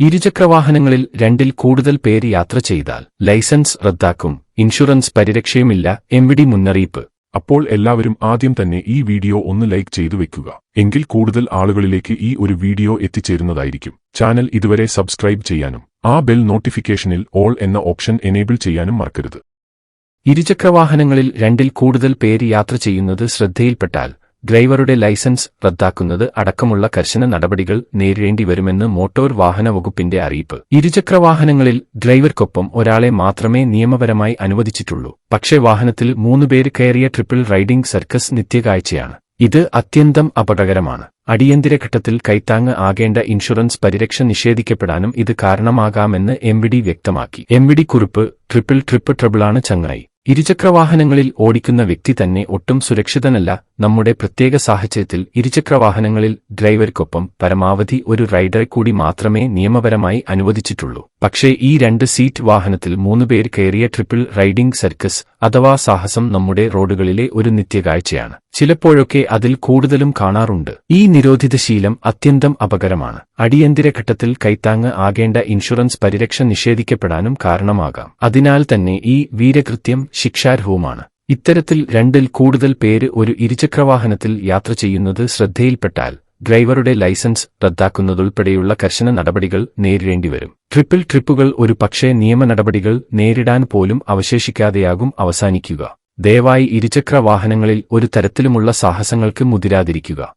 ഇരുചക്രവാഹനങ്ങളിൽ രണ്ടിൽ കൂടുതൽ പേര് യാത്ര ചെയ്താൽ ലൈസൻസ് റദ്ദാക്കും ഇൻഷുറൻസ് പരിരക്ഷയുമില്ല എംവിഡി മുന്നറിയിപ്പ്. അപ്പോൾ എല്ലാവരും ആദ്യം തന്നെ ഈ വീഡിയോ ഒന്ന് ലൈക്ക് ചെയ്തു വെക്കുക. എങ്കിൽ കൂടുതൽ ആളുകളിലേക്ക് ഈ ഒരു വീഡിയോ എത്തിച്ചേരുന്നതായിരിക്കും. ചാനൽ ഇതുവരെ സബ്സ്ക്രൈബ് ചെയ്യാനും ആ ബെൽ നോട്ടിഫിക്കേഷനിൽ ഓൾ എന്ന ഓപ്ഷൻ എനേബിൾ ചെയ്യാനും മറക്കരുത്. ഇരുചക്രവാഹനങ്ങളിൽ രണ്ടിൽ കൂടുതൽ പേര് യാത്ര ചെയ്യുന്നത് ശ്രദ്ധയിൽപ്പെട്ടാൽ ഡ്രൈവറുടെ ലൈസൻസ് റദ്ദാക്കുന്നത് അടക്കമുള്ള കർശന നടപടികൾ നേരിടേണ്ടി വരുമെന്ന് മോട്ടോർ വാഹന വകുപ്പിന്റെ അറിയിപ്പ്. ഇരുചക്രവാഹനങ്ങളിൽ ഡ്രൈവർക്കൊപ്പം ഒരാളെ മാത്രമേ നിയമപരമായി അനുവദിച്ചിട്ടുള്ളൂ. പക്ഷേ വാഹനത്തിൽ മൂന്നുപേര് കയറിയ ട്രിപ്പിൾ റൈഡിംഗ് സർക്കസ് നിത്യകാഴ്ചയാണ്. ഇത് അത്യന്തം അപകടകരമാണ്. അടിയന്തര ഘട്ടത്തിൽ കൈത്താങ്ങ് ആകേണ്ട ഇൻഷുറൻസ് പരിരക്ഷ നിഷേധിക്കപ്പെടാനും ഇത് കാരണമാകാമെന്ന് എംവിഡി വ്യക്തമാക്കി. എംവിഡി കുറിപ്പ് ട്രിപ്പിൾ ട്രിപ്പ് ട്രിപ്പിളാണ് ചങ്ങായി. ഇരുചക്രവാഹനങ്ങളിൽ ഓടിക്കുന്ന വ്യക്തി തന്നെ ഒട്ടും സുരക്ഷിതനല്ല. നമ്മുടെ പ്രത്യേക സാഹചര്യത്തിൽ ഇരുചക്രവാഹനങ്ങളിൽ ഡ്രൈവർക്കൊപ്പം പരമാവധി ഒരു റൈഡറെ കൂടി മാത്രമേ നിയമപരമായി അനുവദിച്ചിട്ടുള്ളൂ. പക്ഷേ ഈ രണ്ട് സീറ്റ് വാഹനത്തിൽ മൂന്നുപേർ കയറിയ ട്രിപ്പിൾ റൈഡിംഗ് സർക്കസ് അഥവാ സാഹസം നമ്മുടെ റോഡുകളിലെ ഒരു നിത്യകാഴ്ചയാണ്. ചിലപ്പോഴൊക്കെ അതിൽ കൂടുതലും കാണാറുണ്ട്. ഈ നിരോധിത ശീലം അത്യന്തം അപകടമാണ് അടിയന്തര ഘട്ടത്തിൽ കൈത്താങ്ങ് ആകേണ്ട ഇൻഷുറൻസ് പരിരക്ഷ നിഷേധിക്കപ്പെടാനും കാരണമാകാം. അതിനാൽ തന്നെ ഈ വീരകൃത്യം ശിക്ഷാർഹവുമാണ്. ഇത്തരത്തിൽ രണ്ടിൽ കൂടുതൽ പേര് ഒരു ഇരുചക്രവാഹനത്തിൽ യാത്ര ചെയ്യുന്നത് ശ്രദ്ധയിൽപ്പെട്ടാൽ ഡ്രൈവറുടെ ലൈസൻസ് റദ്ദാക്കുന്നതുൾപ്പെടെയുള്ള കർശന നടപടികൾ നേരിടേണ്ടിവരും. ട്രിപ്പിൾ ട്രിപ്പുകൾ ഒരു പക്ഷേ നിയമ നടപടികൾ നേരിടാൻ പോലും അവശേഷിക്കാതെയാകും അവസാനിക്കുക. ദയവായി ഇരുചക്ര വാഹനങ്ങളിൽ ഒരു തരത്തിലുമുള്ള സാഹസങ്ങൾക്ക് മുതിരാതിരിക്കുക.